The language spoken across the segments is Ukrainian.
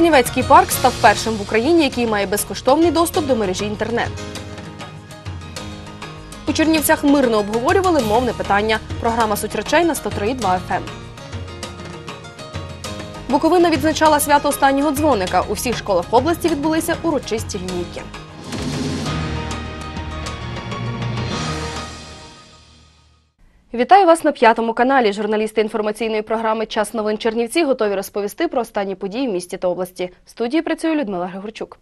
Чернівецький парк став першим в Україні, який має безкоштовний доступ до мережі інтернет. У Чернівцях мирно обговорювали мовне питання. Програма суть речей на 103,2 FM. Буковина відзначала свято останнього дзвоника. У всіх школах області відбулися урочисті лінійки. Вітаю вас на п'ятому каналі. Журналісти інформаційної програми Час новин Чернівці готові розповісти про останні події в місті та області. В студії працює Людмила Григорчук.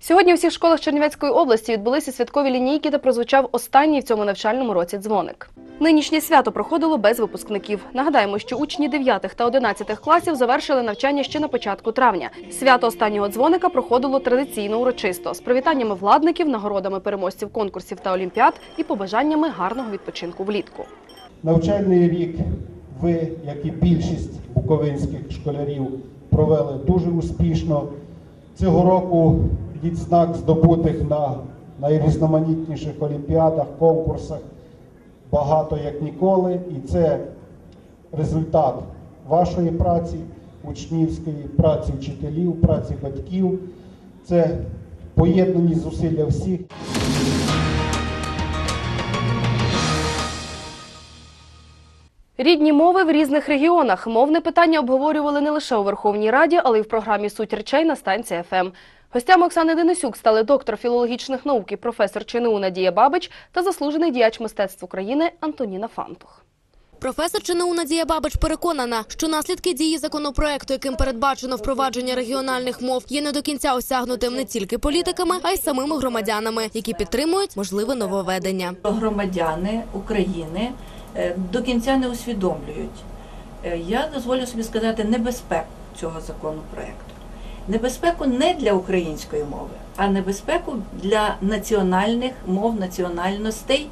Сьогодні у всіх школах Чернівецької області відбулися святкові лінійки, де прозвучав останній в цьому навчальному році дзвоник. Нинішнє свято проходило без випускників. Нагадаємо, що учні 9 та 11 класів завершили навчання ще на початку травня. Свято останнього дзвоника проходило традиційно урочисто з привітаннями владників, нагородами переможців конкурсів та олімпіад і побажаннями гарного відпочинку влітку. Навчальний рік ви, як і більшість буковинських школярів, провели дуже успішно. Цього року відзнак здобутих на найрізноманітніших олімпіадах, конкурсах багато як ніколи. І це результат вашої праці, учнівської, праці вчителів, праці батьків. Це поєднані зусилля всіх. Рідні мови в різних регіонах. Мовне питання обговорювали не лише у Верховній Раді, але й в програмі Суть речей на станції ФМ. Гостями Оксани Денисюк стали доктор філологічних наук і професор ЧНУ Надія Бабич та заслужений діяч мистецтв України Антоніна Фантух. Професор ЧНУ Надія Бабич переконана, що наслідки дії законопроекту, яким передбачено впровадження регіональних мов, є не до кінця осягнутим не тільки політиками, а й самими громадянами, які підтримують можливе нововведення. громадяни України до кінця не усвідомлюють. Е, Я дозволю собі сказати небезпеку цього законопроекту. Небезпеку не для української мови, а небезпеку для національних мов, національностей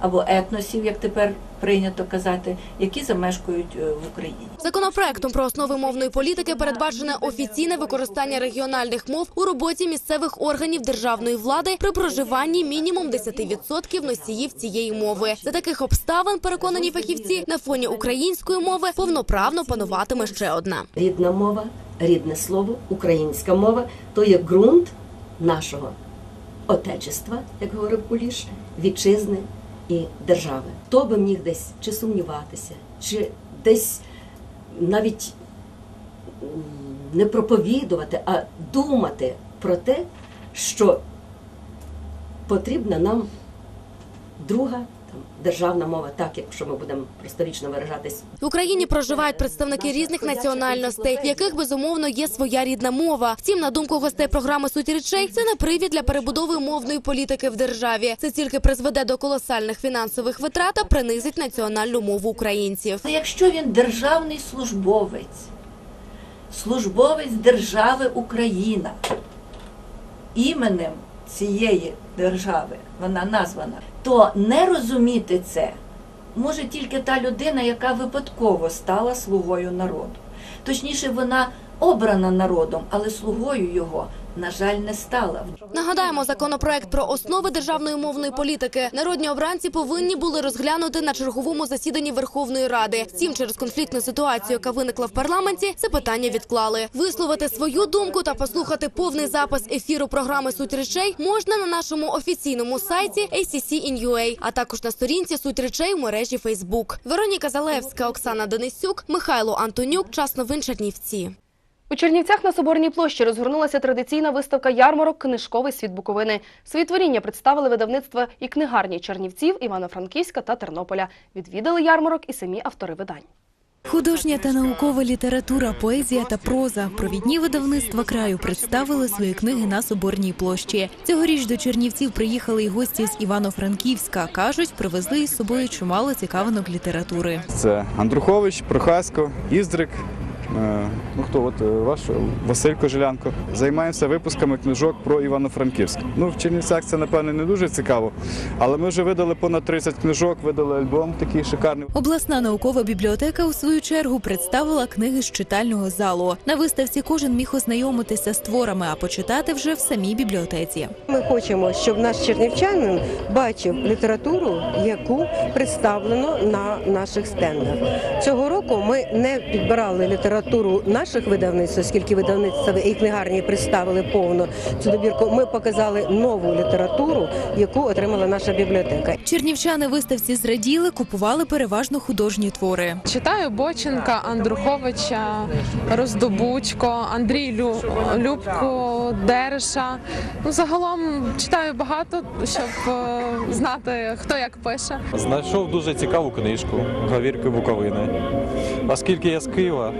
або етносів, як тепер прийнято казати, які замешкають е, в Україні. Законопроектом про основи мовної політики передбачене офіційне використання регіональних мов у роботі місцевих органів державної влади при проживанні мінімум 10% носіїв цієї мови. За таких обставин, переконані фахівці, на фоні української мови повноправно пануватиме ще одна. рідна мова, рідне слово, українська мова то є ґрунт нашого отечества, як говорив Куліш, вітчизни і держави. Хто би міг десь чи сумніватися, чи десь навіть не проповідувати, а думати про те, що потрібна нам друга державна мова, так якщо ми будемо просторічно виражатись В Україні проживають представники різних національностей, в яких безумовно є своя рідна мова. Втім, на думку гостей програми «Суть речей, це не привід для перебудови мовної політики в державі. Це тільки призведе до колосальних фінансових витрат та принизить національну мову українців. Якщо він державний службовець, службовець держави Україна, іменем цієї держави вона названа, то не розуміти це може тільки та людина, яка випадково стала слугою народу. Точніше, вона обрана народом, але слугою його, на жаль, не стала. Нагадаємо, законопроект про основи державної мовної політики народні обранці повинні були розглянути на черговому засіданні Верховної Ради. Втім, через конфліктну ситуацію, яка виникла в парламенті, це питання відклали. Висловити свою думку та послухати повний запис ефіру програми Суть речей можна на нашому офіційному сайті ACC.in.ua, а також на сторінці Суть речей у мережі Facebook. Вероніка Залевська, Оксана Денисюк, Михайло Антонюк. Час новин Чернівці. У Чернівцях на Соборній площі розгорнулася традиційна виставка ярмарок Книжковий світ Буковини. Свої творіння представили видавництва і книгарні Чернівців, Івано-Франківська та Тернополя. Відвідали ярмарок і самі автори видань. Художня та наукова література, поезія та проза. Провідні видавництва краю представили свої книги на Соборній площі. Цьогоріч до Чернівців приїхали й гості з Івано-Франківська. кажуть, привезли із собою чимало цікавинок літератури. Це Андрухович, Прохасько, Іздрик. Е, Ну хто от е, ваш Василь Кожелянко. Займаємося випусками книжок про Івано-Франківськ. Ну в Чернівцях це напевне не дуже цікаво, але ми вже видали понад 30 книжок, видали альбом такий шикарний. Обласна наукова бібліотека у свою чергу представила книги з читального залу. На виставці кожен міг ознайомитися з творами, а почитати вже в самій бібліотеці. Ми хочемо, щоб наш чернівчанин бачив літературу, яку представлено на наших стендах. Цього року ми не підбирали літературу літературу наших видавництв, оскільки видавництва і книгарні представили повну цю добірку, ми показали нову літературу, яку отримала наша бібліотека. Чернівчани виставці зраділи, купували переважно художні твори. Читаю Боченка, Андруховича, Роздобучко, Андрій Лю... Любку, Дереша. Ну, загалом читаю багато, щоб е, знати, хто як пише. Знайшов дуже цікаву книжку Говірки Буковини. Оскільки я з Києва,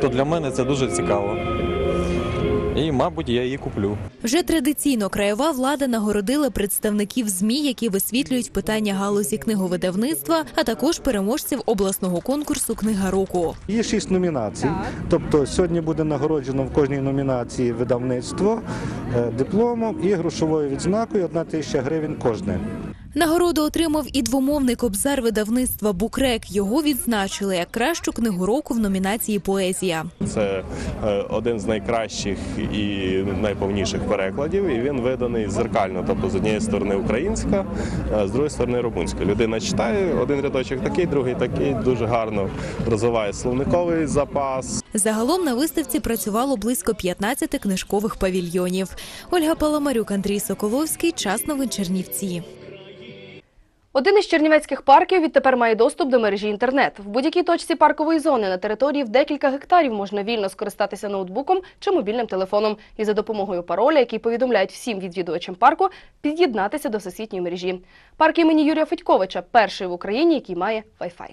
то для мене це дуже цікаво. І, мабуть, я її куплю. Вже традиційно краєва влада нагородила представників змі, які висвітлюють питання галузі книговидавництва, а також переможців обласного конкурсу Книга року. Є шість номінацій. Тобто сьогодні буде нагороджено в кожній номінації видавництво е, дипломом і грошовою відзнакою одна тисяча гривень кожне. Нагороду отримав і двомовний кобзар видавництва Букрек. Його відзначили як кращу книгу року в номінації Поезія. Це е, один з найкращих і найповніших перекладів, і він виданий зеркально, тобто з однієї сторони українська, з другої сторони румунська. Людина читає один рядочок такий, другий такий, дуже гарно розвиває словниковий запас. Загалом на виставці працювало близько 15 книжкових павільйонів. Ольга Паламарюк, Андрій Соколовський. Час новин Чернівці. Один із чернівецьких парків відтепер має доступ до мережі інтернет. В будь-якій точці паркової зони на території в декілька гектарів можна вільно скористатися ноутбуком чи мобільним телефоном і за допомогою пароля, який повідомляють всім відвідувачам парку, під'єднатися до сусідньої мережі. Парк імені Юрія Федьковича перший в Україні, який має Wi-Fi.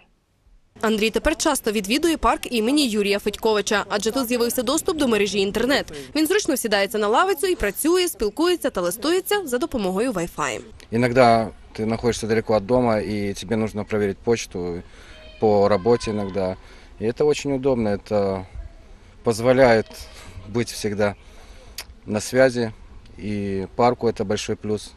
Андрій тепер часто відвідує парк імені Юрія Федьковича, адже тут з'явився доступ до мережі інтернет. Він зручно сідається на лавицю і працює, спілкується та листується за допомогою Wi-Fi. Иногда ты находишься далеко от дома, и тебе нужно проверить почту по работе иногда. И это очень удобно, это позволяет быть всегда на связи. И парку это большой плюс.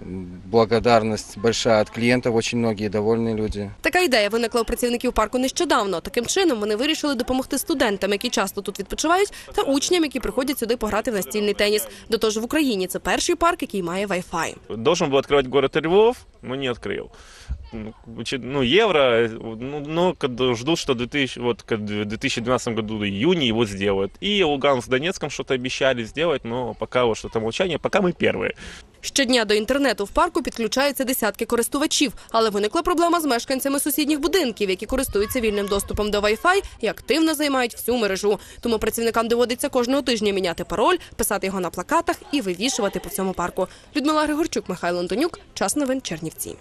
Благодарность большая от клиентов, очень многие довольные люди. Така ідея виникла у працівників парку нещодавно. Таким чином вони вирішили допомогти студентам, які часто тут відпочивають, та учням, які приходять сюди пограти в настільний теніс. До того ж, в Україні це перший парк, який має Wi-Fi. Должен был открывать город Львов, но не открыл. Ну, Ну, евро, ну, ну, когда ждут, что 2000, вот, к- в 2012 году июне его сделают. И Луганск с Донецком что-то обещали сделать, но пока вот что-то молчание, пока мы первые. Щодня до інтернету в парку підключаються десятки користувачів, але виникла проблема з мешканцями сусідніх будинків, які користуються вільним доступом до Wi-Fi і активно займають всю мережу. Тому працівникам доводиться кожного тижня міняти пароль, писати його на плакатах і вивішувати по всьому парку. Людмила Григорчук, Михайло Антонюк. Час новин Чернівці.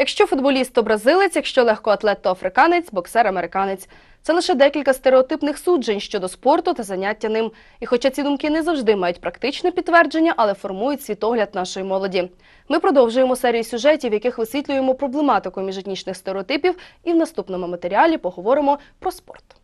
Якщо футболіст то бразилець, якщо легкоатлет то африканець, боксер американець. Це лише декілька стереотипних суджень щодо спорту та заняття ним. І хоча ці думки не завжди мають практичне підтвердження, але формують світогляд нашої молоді. Ми продовжуємо серію сюжетів, в яких висвітлюємо проблематику міжетнічних стереотипів, і в наступному матеріалі поговоримо про спорт.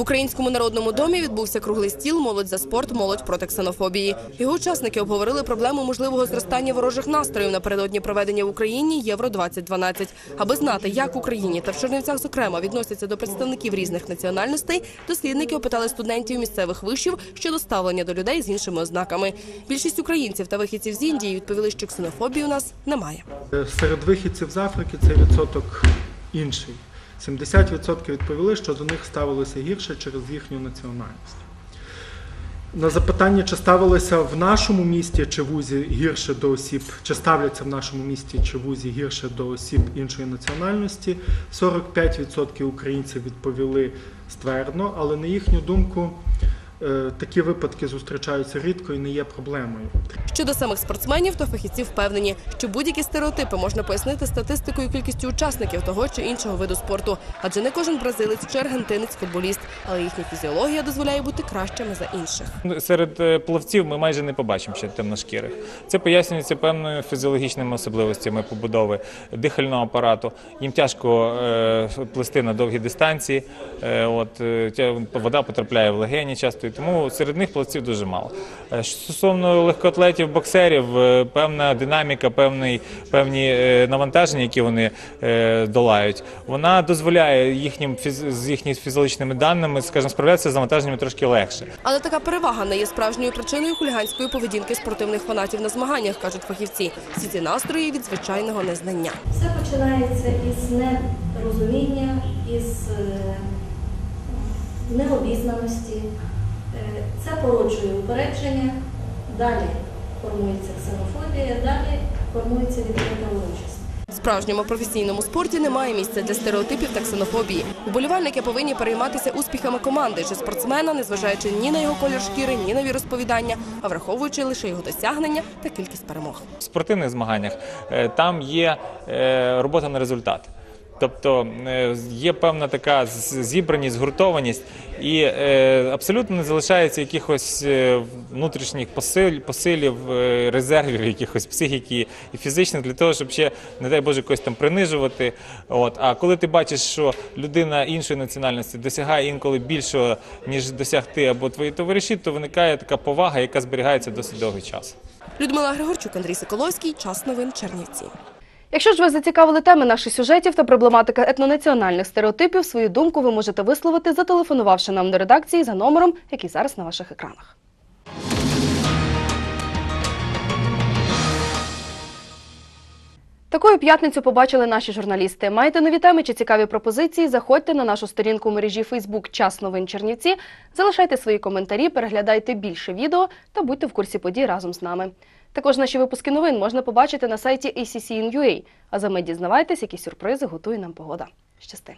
В українському народному домі відбувся круглий стіл Молодь за спорт, молодь проти ксенофобії. Його учасники обговорили проблему можливого зростання ворожих настроїв напередодні проведення в Україні Євро 2012 Аби знати, як в Україні та в Чернівцях, зокрема, відносяться до представників різних національностей, дослідники опитали студентів місцевих вишів щодо ставлення до людей з іншими ознаками. Більшість українців та вихідців з Індії відповіли, що ксенофобії у нас немає. Серед вихідців з Африки цей відсоток інший. 70% відповіли, що до них ставилося гірше через їхню національність. На запитання, чи ставилися в нашому місті чи вузі гірше до осіб, чи ставляться в нашому місті чи вузі гірше до осіб іншої національності, 45% українців відповіли ствердно, але на їхню думку такі випадки зустрічаються рідко і не є проблемою. Щодо самих спортсменів, то фахівці впевнені, що будь-які стереотипи можна пояснити статистикою кількістю учасників того чи іншого виду спорту. Адже не кожен бразилець чи аргентинець футболіст, але їхня фізіологія дозволяє бути кращими за інших. Серед е, плавців ми майже не побачимо ще темношкірих. Це пояснюється певними фізіологічними особливостями побудови дихального апарату. Їм тяжко е, плисти на довгі дистанції. Е, От е, вода потрапляє в легені часто і тому серед них плавців дуже мало. Е, що Стосовно легкоатлетів, боксерів, е, певна динаміка, певний, певні е, навантаження, які вони долають, вона дозволяє їхнім з їхніми фізіологічними даними, скажімо, справлятися з навантаженнями трошки легше. Але така перевага не є справжньою причиною хуліганської поведінки спортивних фанатів на змаганнях, кажуть фахівці. Всі ці настрої від звичайного незнання. Все починається із нерозуміння, із необізнаності. Е, Це породжує упередження, далі формується ксенофобія, далі формується відкрита урочість. В справжньому професійному спорті немає місця для стереотипів та ксенофобії. Вболівальники повинні перейматися успіхами команди чи спортсмена, незважаючи ні на його колір шкіри, ні на віросповідання, а враховуючи лише його досягнення та кількість перемог. В спортивних змаганнях е, там є е, робота на результат. Тобто е, є певна така зібраність, згуртованість, і е, абсолютно не залишається якихось е, внутрішніх посиль, посилів, резервів, якихось психіки і фізичних для того, щоб ще, не дай Боже, когось там принижувати. От. А коли ти бачиш, що людина іншої національності досягає інколи більшого, ніж досяг ти або твої товариші, то виникає така повага, яка зберігається досить довгий час. Людмила Григорчук, Андрій Соколовський. Час новин Чернівці. Якщо ж вас зацікавили теми наших сюжетів та проблематика етнонаціональних стереотипів, свою думку ви можете висловити, зателефонувавши нам до редакції за номером, який зараз на ваших екранах. Такою п'ятницю побачили наші журналісти. Маєте нові теми чи цікаві пропозиції? Заходьте на нашу сторінку у мережі Facebook Час новин Чернівці, залишайте свої коментарі, переглядайте більше відео та будьте в курсі подій разом з нами. Також наші випуски новин можна побачити на сайті ACCN.ua. А за ми дізнавайтесь, які сюрпризи готує нам погода. Щасти!